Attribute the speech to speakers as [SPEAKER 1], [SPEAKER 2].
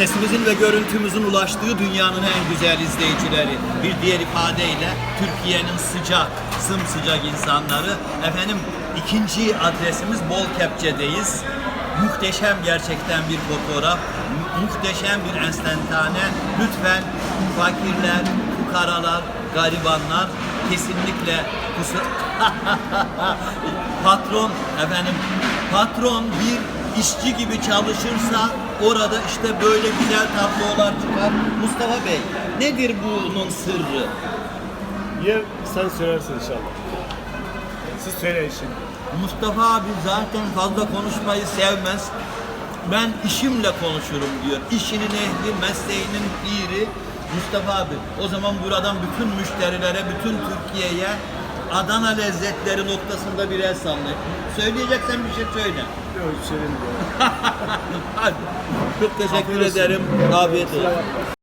[SPEAKER 1] sesimizin ve görüntümüzün ulaştığı dünyanın en güzel izleyicileri. Bir diğer ifadeyle Türkiye'nin sıcak, sımsıcak insanları. Efendim ikinci adresimiz Bol Kepçe'deyiz. Muhteşem gerçekten bir fotoğraf, mu- muhteşem bir enstantane. Lütfen fakirler, fukaralar, garibanlar kesinlikle kusur... patron efendim patron bir işçi gibi çalışırsa orada işte böyle güzel tablolar çıkar. Mustafa Bey nedir bunun sırrı?
[SPEAKER 2] Yer sen söylersin inşallah. Siz söyleyin şimdi.
[SPEAKER 1] Mustafa abi zaten fazla konuşmayı sevmez. Ben işimle konuşurum diyor. İşinin ehli, mesleğinin piri Mustafa abi. O zaman buradan bütün müşterilere, bütün Türkiye'ye Adana lezzetleri noktasında bir el sallayın. Söyleyeceksen bir şey söyle.
[SPEAKER 2] Yok söylemiyorum.
[SPEAKER 1] Hadi. Çok teşekkür ederim. Afiyet olsun.